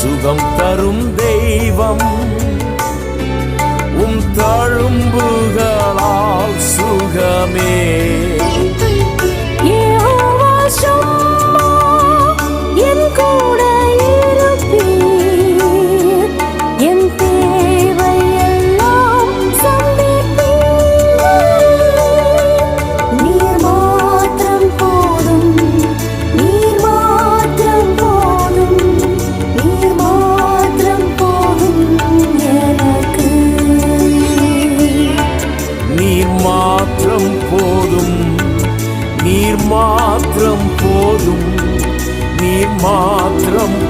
சுகம் தரும் தெய்வம். உம் தாழும்புகள் நீர் மாத்திரம் போதும் நீர் மாத்திரம்